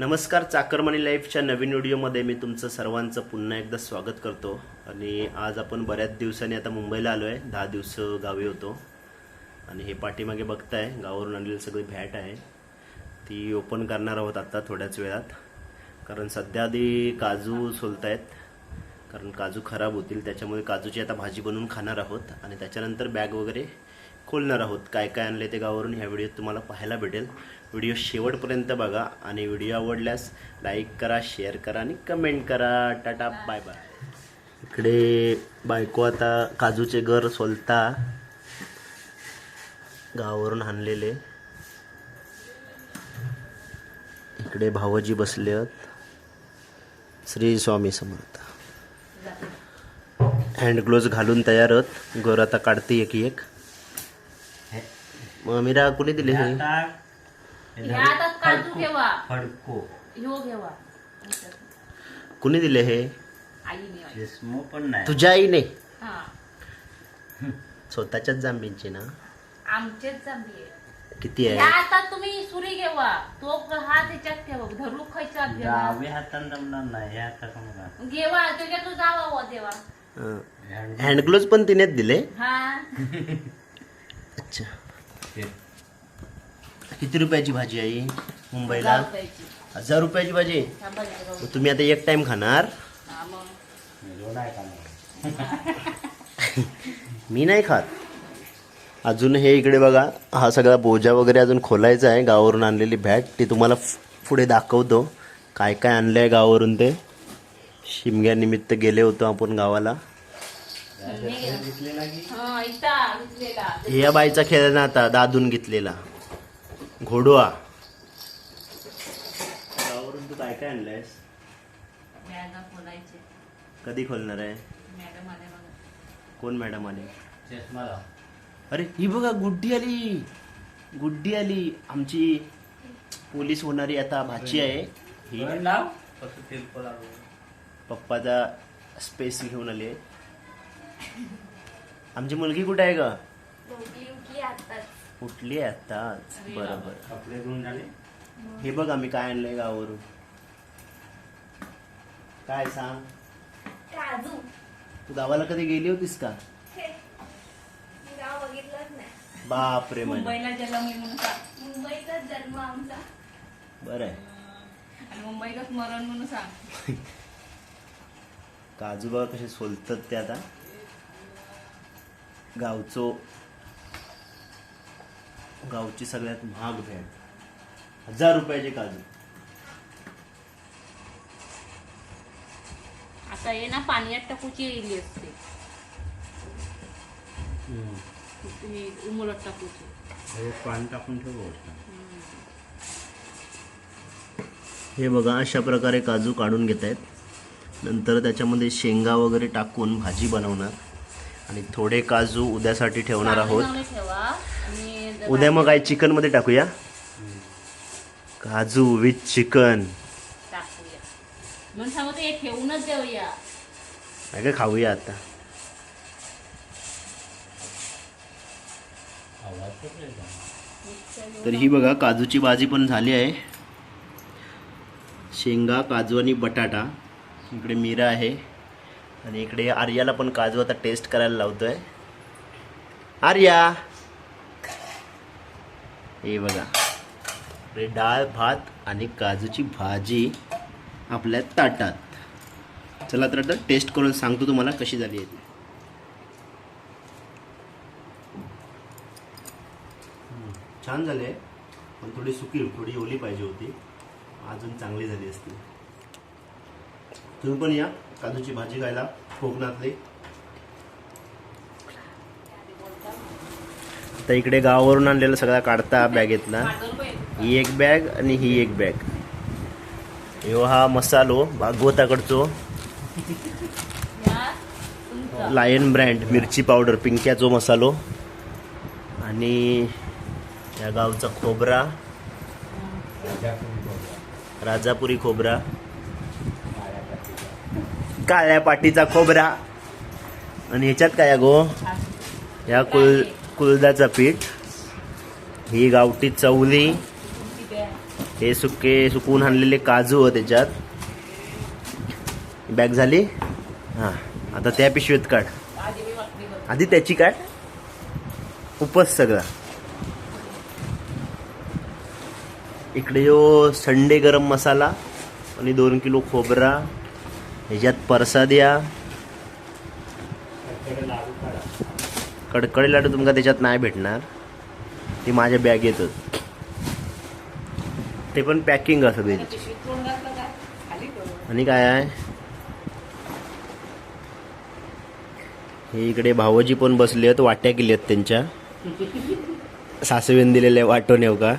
नमस्कार चाकरमणी लाईफच्या नवीन व्हिडिओमध्ये मी तुमचं सर्वांचं पुन्हा एकदा स्वागत करतो. आणि आज आपण बऱ्याच दिवसांनी आता मुंबईला आलो आहे दहा दिवस गावी होतो. आणि हे पाठीमागे बघताय गावावरून आणलेली सगळी भॅट आहे. ती ओपन करणार आहोत आता थोड्याच वेळात. कारण सध्या आधी काजू सोलत आहेत कारण काजू खराब होतील त्याच्यामुळे काजूची आता भाजी बनवून खाणार आहोत. आणि त्याच्यानंतर बॅग वगैरे खोलणार आहोत. काय काय आणले ते गावावरून ह्या व्हिडिओत तुम्हाला पाहायला भेटेल. व्हिडिओ शेवटपर्यंत बघा आणि व्हिडिओ आवडल्यास लाईक करा शेअर करा आणि कमेंट करा. टाटा बाय बाय इकडे बायको आता काजूचे घर सोलता. गावावरून आणलेले. इकडे भावजी बसले आहेत. श्री स्वामी समर्थ. हँड ग्लोव्ज घालून तयार आहेत. गोर आता काढते एक एक. मग मीरा कुणी दिले हे? ह्या आता काजू घेवा फडको ह्यो घेवा. कुणी दिले हे? आईने पण नाही. तुझ्या आईने? हा. स्वतःच्याच जांभींची ना? आमचेच जांभी किती ह्या आहे आता तुम्ही सुरी घेवा. तो हात ह्याच्यात ठेवा. धरू खायच्या आत घेवा. डावे हाताने जमणार नाही. हे हाता का घेवा. तुझ्या तू जावा व देवा. हँड ग्लोव्ज पण तिनेच दिले? हा. अच्छा. किती रुपयाची भाजी आहे मुंबईला? हजार रुपयाची. भाजी. मग तुम्ही आता एक टाइम खाणार. हा. मी नाही खात. अजून हे इकडे बघा हा सगळा बोजा वगैरे अजून खोलायचा आहे. गावावरून आणलेली बॅग ती तुम्हाला पुढे दाखवतो. काय काय आणलं आहे गावावरून ते. शिमग्यानिमित्त गेले होतो आपण गावाला. हा, घेतलेला. हे या बाईचा खेळ ना आता दादून घेतलेला. घोडवा. गावावरून तू काय काय आणलंयस? बॅगा खोलायचे. कधी खोलणार आहे? मॅडम आल्या बघा. कोण मॅडम आले? चष्मा लाव अरे ही बघा गुड्डी आली. गुड्डी आली. आमची पोलीस होणारी आता भाची आहे. ही लाव. पप्पाचा स्पेस घेऊन आली आहे. आमची मुलगी कुठे आहे ग? उठली आहे आताच बरोबर. कपडे धुवून झाले? हे बघ आम्ही काय आणलंय गावावरून. काय सांग? काजू. तू गावाला कधी गेली होतीस का? हे मी गाव बघितलंच नाही. बाप रे म्हणजे मुंबईला जन्म मी म्हणून सांग. मुंबईचाच जन्म आमचा. बरं आहे आणि मुंबईलाच मरण म्हणून सांग. काजू बघा कसे सोलतात ते आता. गावचो गावची सगळ्यात महाग भेट हजार रुपयाचे काजू. आता हे ना पाण्यात टाकूची येईल असते. हे उमलट टाकूची. पाणी टाकून ठेव हे बघा अशा प्रकारे काजू काढून घेत आहेत नंतर त्याच्यामध्ये शेंगा वगैरे टाकून भाजी बनवणार. आणि थोडे काजू उद्यासाठी ठेवणार आहोत. उद्या मग काय चिकनमध्ये टाकूया? काजू विथ चिकन ठेवूनच देऊया. काय खाऊया आता? तर ही बघा काजूची भाजी पण झाली आहे. शेंगा काजू आणि बटाटा. इकडे मीरा आहे. आणि इकडे आर्याला पण काजू आता टेस्ट करायला लावतोय. आर्या! हे बघा. इकडे डाळ भात आणि काजूची भाजी आपल्या ताटात. चला तर आता टेस्ट करून सांगतो तुम्हाला कशी झाली आहे ती. छान झाले पण थोडी सुकी थोडी ओली पाहिजे होती. अजून चांगली झाली असती. तुम्ही पण या. काजूची भाजी खायला कोकणातली. आता इकडे गावावरून आणलेला सगळा काढता बॅगेतला. ही एक बॅग आणि ही एक बॅग. ह्यो हा मसालो भागवताकडचो. लायन ब्रँड मिरची पावडर पिंक्याचो मसालो. आणि या गावचा खोबरा. राजापुरी खोबरा. काळ्या पाटीचा खोबरा. आणि ह्याच्यात काय गो या कुल कुलदाचा पीठ. ही गावठी चवली. हे सुके सुकवून आणलेले काजू त्याच्यात. बॅग झाली? हां. आता त्या पिशवीत काढ. आधी आधी त्याची काढ. उपस सगळा. इकडे जो संडे गरम मसाला आणि दोन किलो खोबरा. ह्याच्यात परसाद्या कडकडे लाडू काढा. कडकडे लाडू तुमका त्याच्यात नाही भेटणार. ती माझ्या बॅगेतच ते पण पॅकिंग असं त्या त्याची. आणि काय आहे? हे इकडे भावजी पण बसले आहेत वाट्या केली आहेत त्यांच्या. सासवेन दिलेल्या वाटून येऊ का?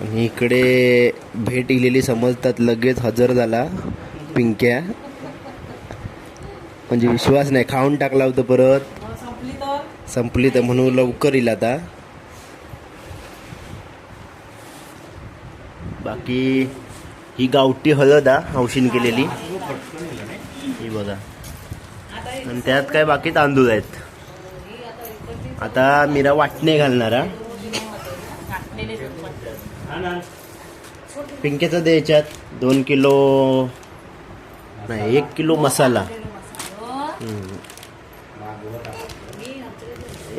आणि इकडे भेट इलेली समजतात लगेच हजर झाला. पिंक्या. म्हणजे विश्वास नाही खाऊन टाकला होता परत. संपली तर म्हणून लवकर येईल आता. बाकी ही गावठी हळद हा हौशीन केलेली. ही बघा. आणि त्यात काय बाकी तांदूळ आहेत. आता मीरा वाटणे घालणार हा. पिंकेचं द्यायच्यात. याच्यात दोन किलो नाही एक किलो मसाला.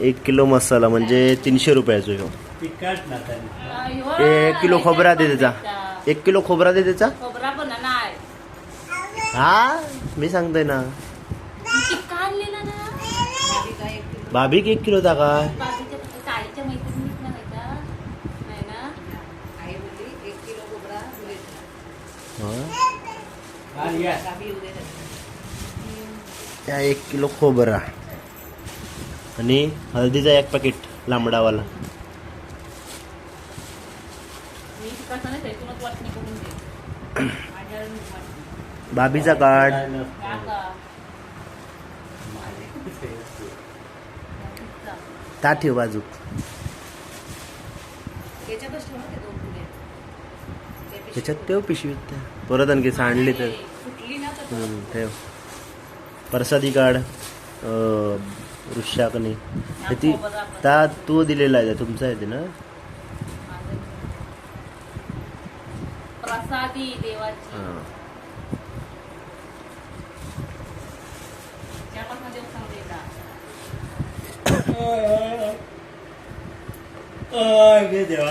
एक किलो मसाला म्हणजे तीनशे रुपयाचा ह्यो. एक किलो खोबरा दे त्याचा. एक किलो खोबरा दे त्याचा. हा? मी सांगतोय ना. टिक्का आणलेला ना? भाभी एक किलोचा काय बाजूच्या फक्त ताईच्या मैत्रिणीत ना माहिता नाही ना हा. हा, या. त्या एक किलो खोबरा? आणि हळदीचा एक पॅकेट लांबडावाला. बाबीचा काढ ता ठेव बाजूक त्याच्यात ठेव पिशवीत. परत आणखी सांडली तर. हम्म, ठेव. परसादी कार्ड ऋषाकने ती ता तू दिलेला आहे तुमचा आहे ते ना. प्रसादी देवाची. हां. देव.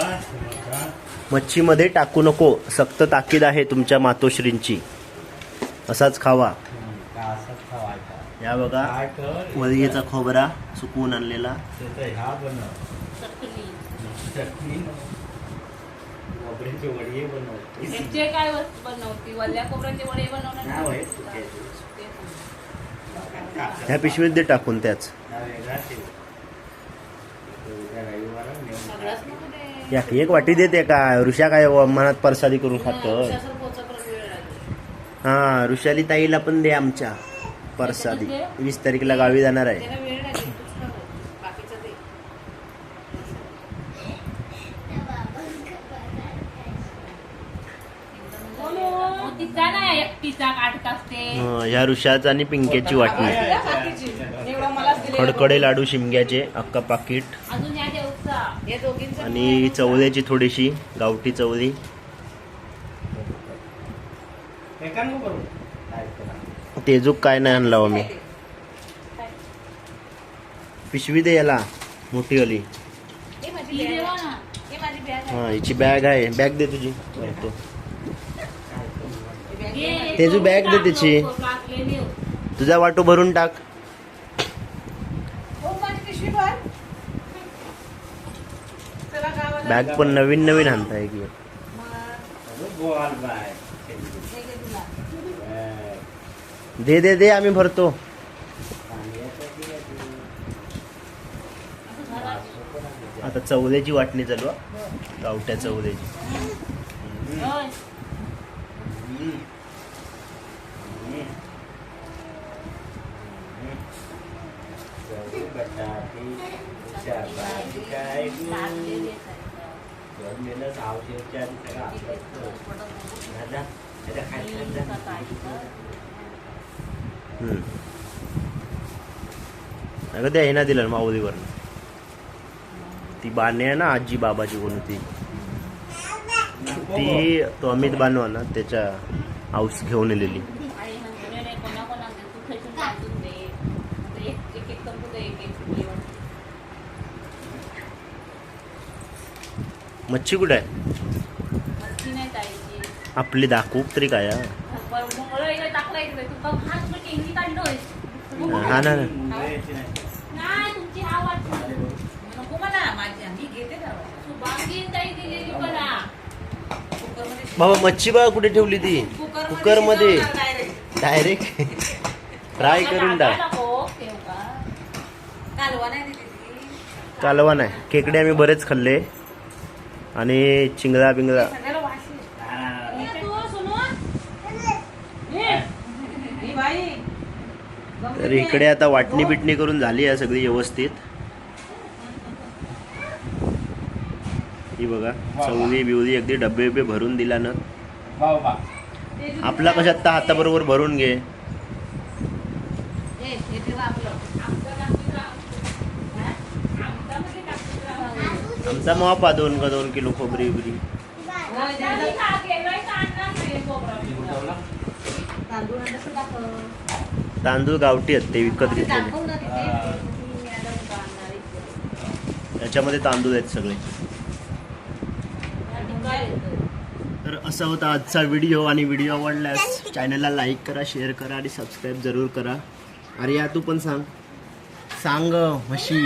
मच्छीमध्ये टाकू नको सक्त ताकीद आहे तुमच्या मातोश्रींची. असाच खावा. या बघा वलगेचा खोबरा सुकवून आणलेला. ह्या काय बनवती खोबऱ्याचे वडे बनवणार पिशवीत दे टाकून त्याच. हा. या एक वाटी देते का ऋषा काय व- मनात परसादी करून खातो हा ऋषाली ताईला पण दे आमच्या परसादी. वीस तारीखला गावी जाणार आहे. हं, ह्या ऋषाचा आणि पिंकेची वाटणी. खडखडे लाडू शिमग्याचे अक्का पाकिट. आणि चवल्याची थोडीशी गावठी चवली हे का नको करू? काय करा. तेजूक काय नाही आणला हो मी. पिशवी दे याला मोठी वाली. हे माझी बॅग आहे. हे माझी बॅग आहे. हा हिची बॅग आहे. बॅग दे तुझी. तेजू बॅग दे त्याची. हो. तुझा वाटो भरून टाक. हो. बॅग पण नवीन नवीन आणताय की मग, अगं, बोल बाय. हे घे तुला. बाय. दे दे दे आम्ही भरतो. आता चवल्याची वाटणी चालू गावट्या गावठ्या चवल्याची होय. हम्म. हम्म. चवळी, बटाटी, चपाती, काय गं? टाकलेली आहे सारखं. जमलेलं सावशेच्या आधी सगळं आपलं असतं. दादा, दादा, खाय, खाय, मी जा. कसं ऐकतं? हम्म. नाही का द्यायना दिलं माऊलीवर ती बाणे आहे ना आजी बाबाची कोण होती ती तो अमित बांधवा ना त्याच्या हाऊस घेऊन आलेली. मच्छी कुठे आहे? आपली दाखवू तरी काय हा? ना बाबा मच्छी बघा कुठे ठेवली ती? कुकरमध्ये डायरेक्ट फ्राय करून टाक. कालवा नाही खेकडे आम्ही बरेच खाल्ले. आणि चिंगळा बिंगळा सगळ्याला वास येतो. ये तू, सोनू. ये. ही बाई. तर इकडे आता वाटणी बिटणी करून झाली आहे सगळी व्यवस्थित. ही बघा चवली बिवली अगदी डबे बिबे भरून दिला ना. आपला कशात आता हाताबरोबर भरून घे. ए, हे आमचा दोन का दोन किलो खोबरी बिबरी. तांदूळ तांदूळ गावठी आहेत ते विकत घेतलेले. याच्यामध्ये तांदूळ आहेत सगळे? तर असा होता आजचा व्हिडिओ आणि व्हिडिओ आवडल्यास चॅनलला लाईक करा शेअर करा आणि सबस्क्राईब जरूर करा अरे या तू पण सांग सांग म्हशी